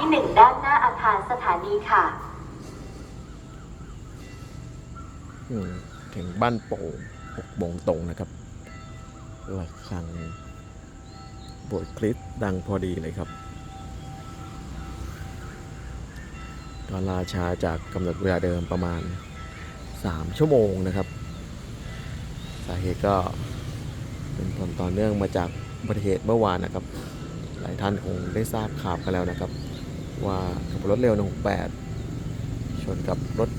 ที่หนึ่งด้านหน้าอาคารสถานีค่ะ อืมถึงบ้านโป่งหกโมงตรงนะครับระฆังบทคลิปดังพอดีเลยครับก็ลาชาจากกำหนดเวลาเดิมประมาณ 3 ชั่วโมงนะครับ สาเหตุก็เป็นผลต่อเนื่องมาจากอุบัติเหตุเมื่อวานนะครับ หลายท่านคงได้ทราบข่าวกันแล้วนะครับ ว่าขับรถเร็ว 168 ชนกับรถ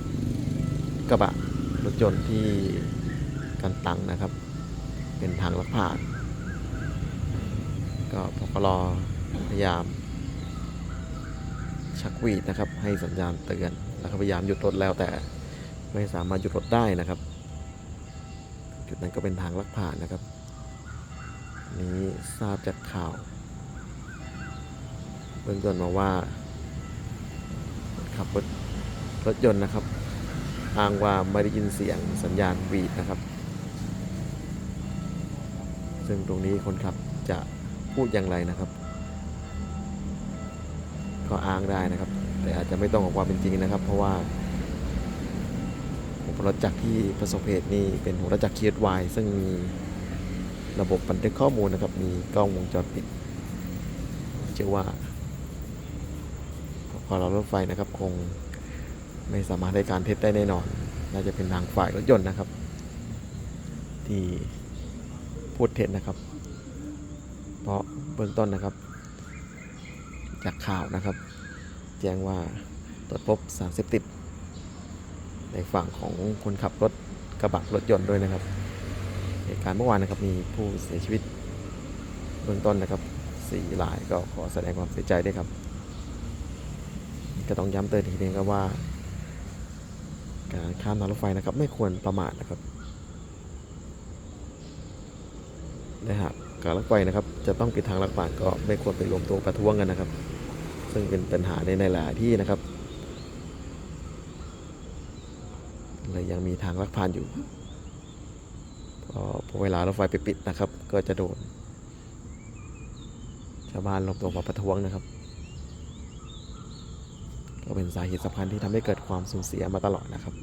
กระบะ รถยนต์ที่กันตังนะครับ เป็นทางลักผ่าน ก็พกรอพยายาม ชักวีดนะครับ ให้สัญญาณเตือน แล้วก็พยายามหยุดรถแล้วแต่ไม่สามารถหยุดรถได้นะครับ จุดนั้นก็เป็นทางลักผ่านนะครับ นี้ทราบจากข่าวเบื้องต้นมาว่า ขับรถรถยนต์นะครับอ้างว่าไม่ได้ยินเสียงสัญญาณวีดนะครับ ซึ่งตรงนี้คนขับจะพูดอย่างไรนะครับ ก็อ้างได้นะครับ แต่อาจจะไม่ต้องออกความเป็นจริงนะครับ เพราะว่าหัวรถจักรที่ประสบเหตุนี่เป็นหัวรถจักรเคียดวายซึ่งมีระบบบันทึกข้อมูลนะครับ มีกล้องวงจรปิดเชื่อว่า พอเรารถไฟนะครับ คงไม่สามารถให้การเท็จได้แน่นอน น่าจะเป็นทางฝ่ายรถยนต์นะครับ ที่พูดเท็จนะครับ เพราะเบื้องต้นนะครับ จากข่าวนะครับ แจ้งว่าตรวจพบสารเสพติด ในฝั่งของคนขับรถกระบะรถยนต์ด้วยนะครับเหตุการณ์เมื่อวานนะครับมีผู้เสียชีวิต เบื้องต้นนะครับสี่รายก็ขอแสดงความเสียใจด้วยครับ ก็ต้องย้ำเตือนอีกทีนึงครับว่า การข้ามทางรถไฟนะครับ ไม่ควรประมาทนะครับและหากการรถไฟนะครับ จะต้องปิดทางลักผ่านก็ไม่ควรไปรวมตัวประท้วงกันนะครับ ซึ่งเป็นปัญหาในหลายที่นะครับเลยยังมีทางลักผ่านอยู่พอพอเวลารถไฟไปปิดนะครับ ก็จะโดนชาวบ้านรวมตัวมาประท้วงนะครับ ก็เป็นสาเหตุสำคัญที่ทำให้เกิดความสูญเสียมาตลอดนะครับ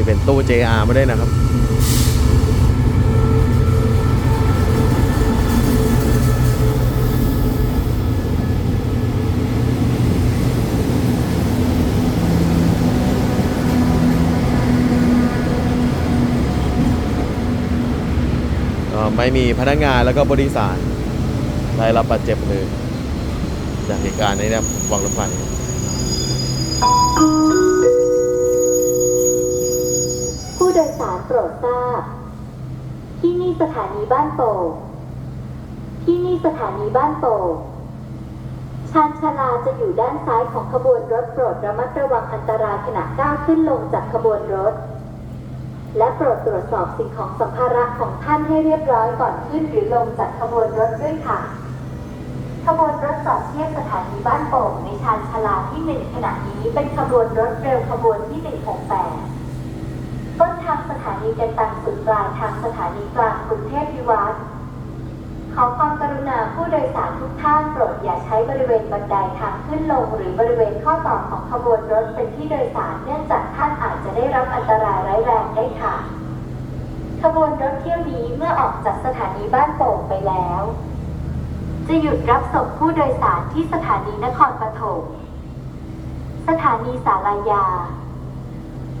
นี่เป็น ตู้ JR มาด้นะครับ ไม่มีพนักงานแล้วก็บริษัทได้รับบาดเจ็บเลยจากเหตุการณ์นี้นะครับวางรถไฟ ดทราบ ที่นี่สถานีบ้านโป่งที่นี่สถานีบ้านโป่งชานชาลาจะอยู่ด้านซ้ายของขบวนรถโปรดระมัดระวังอันตรายขณะก้าวขึ้นลงจากขบวนรถ และโปรดตรวจสอบสิ่งของสัมภาระของท่านให้เรียบร้อยก่อนขึ้นหรือลงจากขบวนรถด้วยค่ะ ขบวนรถจอดเทียบสถานีบ้านโป่งในชานชาลาที่หนึ่งขณะนี้เป็นขบวนรถเร็วขบวนที่ 168างสถานีกันตังสุดปลายทางสถานีกลางกรุงเทพพิวัตรขอความกรุณาผู้โดยสารทุกท่านโปรดอย่าใช้บริเวณบันไดทางขึ้นลง หรือบริเวณข้อต่อของขบวนรถเป็นที่โดยสารเนื่องจากท่านอาจจะได้รับอันตรายร้ายแรงได้ค่ะ ขบวนรถเที่ยวนี้เมื่อออกจากสถานีบ้านโป่งไปแล้ว จะหยุดรับส่งผู้โดยสารที่สถานีนครปฐมสถานีสารายา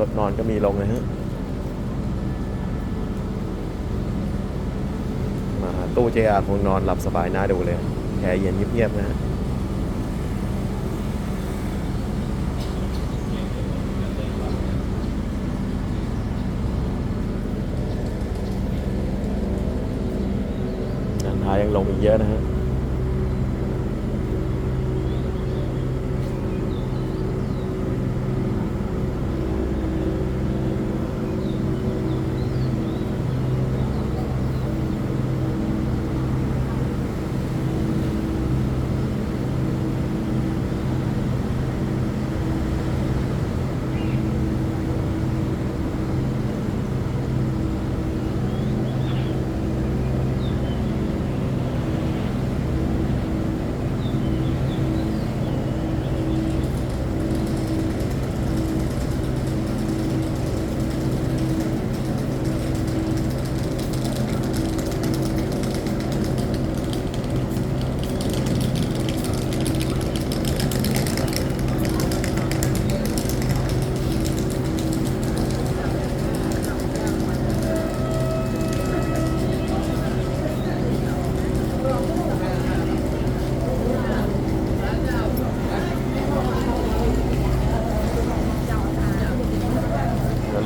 รถนอนก็มีลงนะฮะมาตู้ JR คงนอนหลับสบายน่าดูเลยแอร์เย็นเงียบๆนะฮะนท้ายยังลงอีกเยอะนะฮะ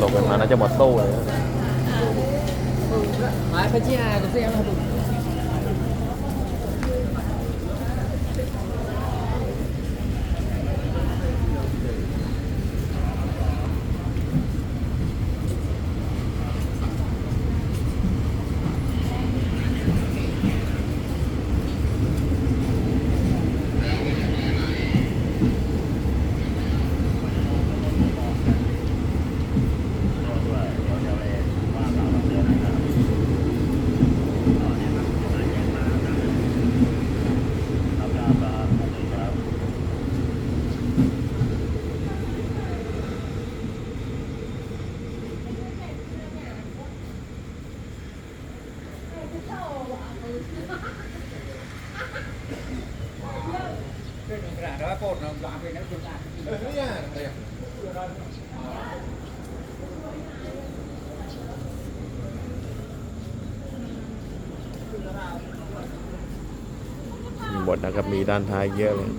ลบกันมาน่าจะหมดตู้เลย ไม้พระเจ้าก็เสียงครับดาษแล้วโกดเราวางไปนะคุณอะ ห มดนะครับ มีด้านท้ายเยอะเลย